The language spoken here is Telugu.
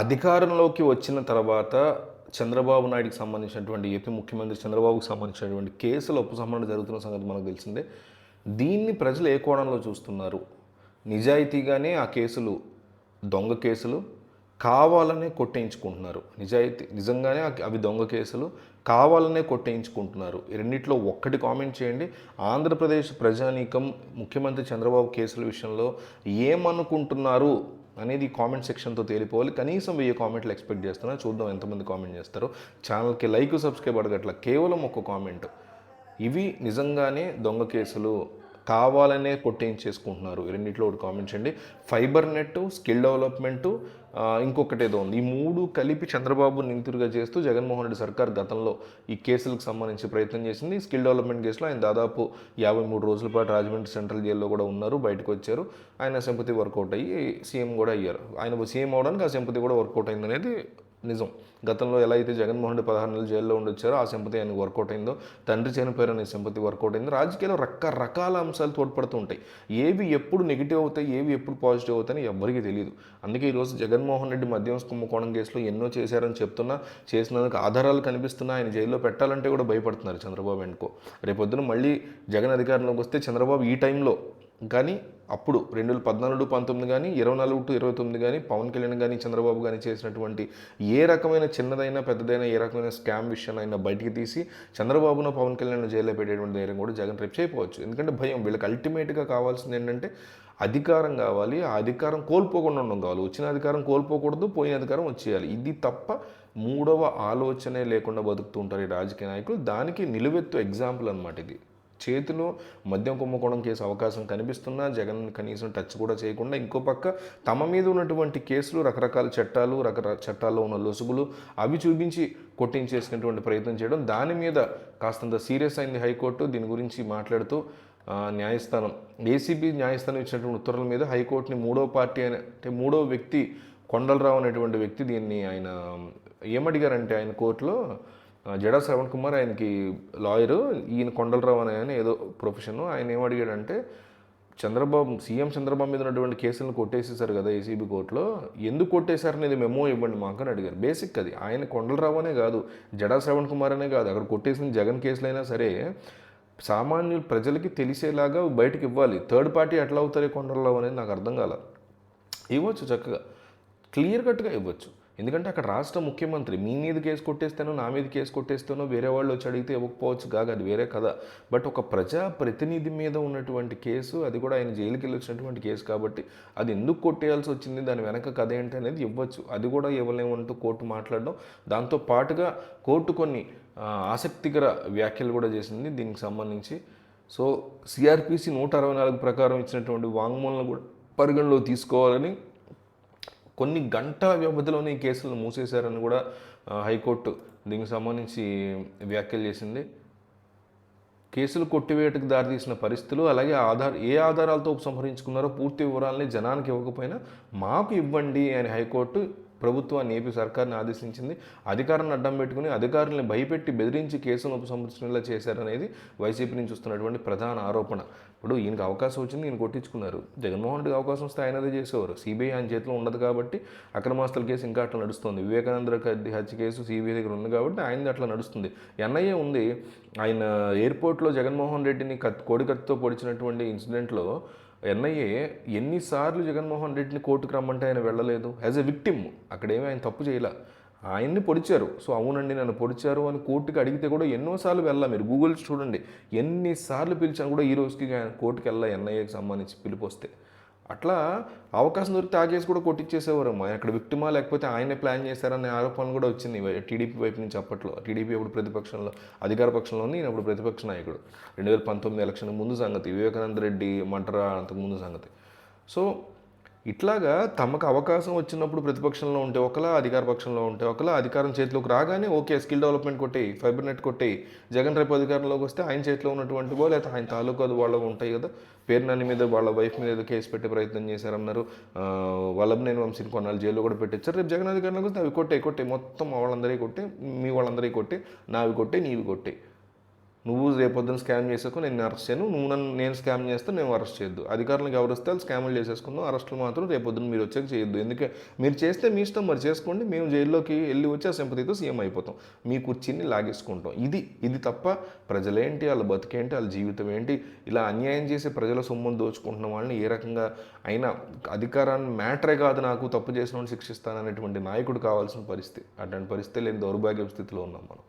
అధికారంలోకి వచ్చిన తర్వాత చంద్రబాబు నాయుడుకి సంబంధించినటువంటి ఏపీ ముఖ్యమంత్రి చంద్రబాబుకి సంబంధించినటువంటి కేసుల ఉపసంహరణ జరుగుతున్న సంగతి మనకు తెలిసిందే. దీన్ని ప్రజలు ఏ కోణంలో చూస్తున్నారు? నిజాయితీగానే ఆ కేసులు దొంగ కేసులు కావాలనే కొట్టేయించుకుంటున్నారు నిజాయితీ నిజంగానే అవి దొంగ కేసులు కావాలనే కొట్టేయించుకుంటున్నారు రెండిట్లో ఒక్కటి కామెంట్ చేయండి. ఆంధ్రప్రదేశ్ ప్రజానీకం ముఖ్యమంత్రి చంద్రబాబు కేసుల విషయంలో ఏమనుకుంటున్నారు? అనేది కామెంట్ సెక్షన్తో తేలిపోవాలి. కనీసం వెయ్యి కామెంట్లు ఎక్స్పెక్ట్ చేస్తున్నా. చూద్దాం ఎంతమంది కామెంట్ చేస్తారో. ఛానల్కి లైక్ సబ్స్క్రైబ్ అడగట్ల. కేవలం ఒక కామెంట్ ఇవి నిజంగానే దొంగ కేసులు కావాలనే కొట్టేయించేసుకుంటున్నారు. ఈ రెండిట్లో ఒకటి కామెంట్ చేయండి. ఫైబర్ నెట్ స్కిల్ డెవలప్మెంటు ఇంకొకటి ఏదో ఉంది. ఈ మూడు కలిపి చంద్రబాబు నింతురుగా చేస్తూ జగన్మోహన్ రెడ్డి సర్కార్ గతంలో ఈ కేసులకు సంబంధించి ప్రయత్నం చేసింది. స్కిల్ డెవలప్మెంట్ కేసులో ఆయన దాదాపు యాభై మూడు రోజుల పాటు రాజమండ్రి సెంట్రల్ జైల్లో కూడా ఉన్నారు బయటకు వచ్చారు. ఆయన సింపతి వర్కౌట్ అయ్యి సీఎం కూడా అయ్యారు. ఆయన సీఎం అవడానికి ఆ సింపతి కూడా వర్కౌట్ అయింది అనేది నిజం. గతంలో ఎలా అయితే జగన్మోహన్ రెడ్డి పదహారు నెలలు జైల్లో ఉండొచ్చారో ఆ సింపతి ఆయనకు వర్కౌట్ అయిందో తండ్రి చనిపోయారనే సింపతి వర్కౌట్ అయిందో రాజకీయాల్లో రకరకాల అంశాలు తోడ్పడుతూ ఉంటాయి. ఏవి ఎప్పుడు నెగిటివ్ అవుతాయి ఏవి ఎప్పుడు పాజిటివ్ అవుతాయని ఎవ్వరికీ తెలియదు అందుకే ఈరోజు జగన్మోహన్ రెడ్డి మద్యం కుంభకోణం కేసులో ఎన్నో చేశారని చెప్తున్నా చేసినందుకు ఆధారాలు కనిపిస్తున్నా ఆయన జైల్లో పెట్టాలంటే కూడా భయపడుతున్నారు చంద్రబాబు అనుకో రేపొద్దున మళ్ళీ జగన్ అధికారంలోకి వస్తే చంద్రబాబు ఈ టైంలో కానీ అప్పుడు రెండు వేల పద్నాలుగు పంతొమ్మిది కానీ ఇరవై నాలుగు టు ఇరవై తొమ్మిది కానీ పవన్ కళ్యాణ్ కానీ చంద్రబాబు కానీ చేసినటువంటి ఏ రకమైన చిన్నదైనా పెద్దదైనా ఏ రకమైన స్కామ్ విషయాన్ని బయటికి తీసి చంద్రబాబును పవన్ కళ్యాణ్ జైల్లో పెట్టేటువంటి ధైర్యం కూడా జగన్ రేపు చేయకపోవచ్చు. ఎందుకంటే భయం వీళ్ళకి అల్టిమేట్గా కావాల్సింది ఏంటంటే అధికారం కావాలి ఆ అధికారం కోల్పోకుండా ఉండడం కావాలి. వచ్చిన అధికారం కోల్పోకూడదు పోయిన అధికారం వచ్చేయాలి. ఇది తప్ప మూడవ ఆలోచనే లేకుండా బతుకుతుంటారు ఈ రాజకీయ నాయకులు. దానికి నిలువెత్తు ఎగ్జాంపుల్ అనమాట ఇది. చేతిలో మద్యం కుమ్ముకోవడం కేసు అవకాశం కనిపిస్తున్నా జగన్ కనీసం టచ్ కూడా చేయకుండా ఇంకో పక్క తమ మీద ఉన్నటువంటి కేసులు రకరకాల చట్టాలు రకరకాల చట్టాల్లో ఉన్న లొసుగులు అవి చూపించి కొట్టించేసుకునేటువంటి ప్రయత్నం చేయడం దాని మీద కాస్తంత సీరియస్ అయింది హైకోర్టు. దీని గురించి మాట్లాడుతూ న్యాయస్థానం ఏసీబీ న్యాయస్థానం ఇచ్చినటువంటి ఉత్తర్వుల మీద హైకోర్టుని మూడో పార్టీ అనే అంటే మూడో వ్యక్తి కొండలరావు అనేటువంటి వ్యక్తి దీన్ని ఆయన ఏమడిగారంటే ఆయన కోర్టులో జడా శ్రవణ్ కుమార్ ఆయనకి లాయరు. ఈయన కొండలరావు అనే ఆయన ఏదో ప్రొఫెషన్ ఆయన ఏమడిగాడంటే చంద్రబాబు సీఎం చంద్రబాబు మీద ఉన్నటువంటి కేసులను కొట్టేసేసారు కదా ఏసీబీ కోర్టులో. ఎందుకు కొట్టేశారనేది మెమో ఇవ్వండి మాకు అని అడిగారు. బేసిక్ అది. ఆయన కొండలరావు అనే కాదు జడా శ్రవణ్ కుమార్ అనే కాదు. అక్కడ కొట్టేసిన జగన్ కేసులైనా సరే సామాన్యులు ప్రజలకి తెలిసేలాగా బయటకు ఇవ్వాలి. థర్డ్ పార్టీ ఎట్లా అవుతారు కొండలరావు అనేది నాకు అర్థం కాల. ఇవ్వచ్చు చక్కగా. క్లియర్ కట్గా ఇవ్వచ్చు. ఎందుకంటే అక్కడ రాష్ట్ర ముఖ్యమంత్రి మీ మీద కేసు కొట్టేస్తానో నా మీద కేసు కొట్టేస్తానో వేరే వాళ్ళు వచ్చి అడిగితే ఇవ్వకపోవచ్చు కాగా అది వేరే కథ. బట్ ఒక ప్రజా ప్రతినిధి మీద ఉన్నటువంటి కేసు అది కూడా ఆయన జైలుకి వెళ్ళి వచ్చినటువంటి కేసు కాబట్టి అది ఎందుకు కొట్టేయాల్సి వచ్చింది దాని వెనక కథ ఏంటి అనేది ఇవ్వచ్చు. అది కూడా ఇవ్వలేమంటూ కోర్టు మాట్లాడడం. దాంతో పాటుగా కోర్టు కొన్ని ఆసక్తికర వ్యాఖ్యలు కూడా చేసింది దీనికి సంబంధించి. సో సిఆర్పిసి నూట అరవై నాలుగు ప్రకారం ఇచ్చినటువంటి వాంగ్మూలను కూడా పరిగణలో తీసుకోవాలని కొన్ని గంటల వ్యవధిలోనే ఈ కేసులను మూసేశారని కూడా హైకోర్టు దీనికి సంబంధించి వ్యాఖ్యలు చేసింది. కేసులు కొట్టివేయటకు దారితీసిన పరిస్థితులు అలాగే ఆధార్ ఏ ఆధారాలతో ఉపసంహరించుకున్నారో పూర్తి వివరాలని జనానికి ఇవ్వకపోయినా మాకు ఇవ్వండి అని హైకోర్టు ప్రభుత్వాన్ని ఏపీ సర్కార్ని ఆదేశించింది. అధికారాన్ని అడ్డం పెట్టుకుని అధికారులను భయపెట్టి బెదిరించి కేసును ఉపసంహరించేలా చేశారనేది వైసీపీ నుంచి వస్తున్నటువంటి ప్రధాన ఆరోపణ. ఇప్పుడు ఈయనకి అవకాశం వచ్చింది ఈయన కొట్టించుకున్నారు. జగన్మోహన్ రెడ్డికి అవకాశం వస్తే ఆయనదే చేసేవారు. సిబిఐ ఆయన చేతిలో ఉండదు కాబట్టి అక్రమాస్తుల కేసు ఇంకా అట్లా నడుస్తుంది. వివేకానంద హత్య కేసు సిబిఐ దగ్గర ఉంది కాబట్టి ఆయనది అట్లా నడుస్తుంది. ఎన్ఐఏ ఉంది. ఆయన ఎయిర్పోర్ట్లో జగన్మోహన్ రెడ్డిని కత్ కోడికత్తితో పొడిచినటువంటి ఇన్సిడెంట్లో ఎన్ఐఏ ఎన్నిసార్లు జగన్మోహన్ రెడ్డిని కోర్టుకు రమ్మంటే ఆయన వెళ్ళలేదు. యాజ్ ఎ విక్టిమ్ అక్కడేమీ ఆయన తప్పు చేయలే. ఆయన్ని పొడిచారు. సో అవునండి నన్ను పొడిచారు అని కోర్టుకి అడిగితే కూడా ఎన్నోసార్లు వెళ్ళా. మీరు గూగుల్ చూడండి. ఎన్నిసార్లు పిలిచాను కూడా ఈ రోజుకి ఆయన కోర్టుకి వెళ్ళా ఎన్ఐఏకి సంబంధించి పిలిపొస్తే అట్లా అవకాశం దొరికితే ఆ కేసు కూడా కొట్టించేసేవారు అక్కడ విక్టిమా లేకపోతే ఆయనే ప్లాన్ చేశారనే ఆరోపణ కూడా వచ్చింది. టీడీపీ వైపు నుంచి అప్పట్లో. టీడీపీ అప్పుడు ప్రతిపక్షంలో అధికార పక్షంలో ఉంది అప్పుడు ప్రతిపక్ష నాయకుడు. రెండు వేల పంతొమ్మిది ఎలక్షన్ ముందు సంగతి. వివేకానంద రెడ్డి మంటరా అంతకు ముందు సంగతి. సో ఇట్లాగా తమకు అవకాశం వచ్చినప్పుడు ప్రతిపక్షంలో ఉంటే ఒకలా అధికార పక్షంలో ఉంటే ఒకలా అధికారం చేతిలోకి రాగానే ఓకే స్కిల్ డెవలప్మెంట్ కొట్టేయి ఫైబర్ నెట్ కొట్టేయి జగన్ రేపు అధికారంలోకి వస్తే ఆయన చేతిలో ఉన్నటువంటి బో లేకపోతే ఆయన తాలూకా వాళ్ళు ఉంటాయి కదా. పేరు మీద వాళ్ళ వైఫ్ మీద ఏదో కేసు పెట్టే ప్రయత్నం చేశారన్నారు. ఆ, వల్లభనేని వంశీని కొన్నాళ్ళు జైల్లో కూడా పెట్టించారు. రేపు జగన్ అధికారంలోకి వస్తే అవి కొట్టే కొట్టే మొత్తం వాళ్ళందరికీ కొట్టే మీ వాళ్ళందరికీ కొట్టే నావి కొట్టే నీవి కొట్టే నువ్వు రేపొద్దున స్కామ్ చేసాక నేను అరెస్ట్ చేయను. నువ్వు నన్ను నేను స్కామ్ చేస్తే నేను అరెస్ట్ చేయొద్దు. అధికారులకు ఎవరు వస్తే వాళ్ళు స్కామ్లు చేసేసుకుందాం అరెస్టులు మాత్రం రేపొద్దున మీరు వచ్చాక చేయొద్దు. ఎందుకంటే మీరు చేస్తే మీ ఇష్టం మరి చేసుకోండి. మేము జైల్లోకి వెళ్ళి వచ్చి ఆ సింపతితో సీఎం అయిపోతాం. మీ కుర్చీని లాగేసుకుంటాం. ఇది ఇది తప్ప ప్రజలేంటి వాళ్ళ బతికేంటి వాళ్ళ జీవితం ఏంటి? ఇలా అన్యాయం చేసి ప్రజల సొమ్మును దోచుకుంటున్న వాళ్ళని ఏ రకంగా అయినా అధికారాన్ని మ్యాటరే కాదు నాకు తప్పు చేసిన వాడిని శిక్షిస్తాననేటువంటి నాయకుడు కావాల్సిన పరిస్థితి అటువంటి పరిస్థితి లేని దౌర్భాగ్య స్థితిలో ఉన్నాం మనం.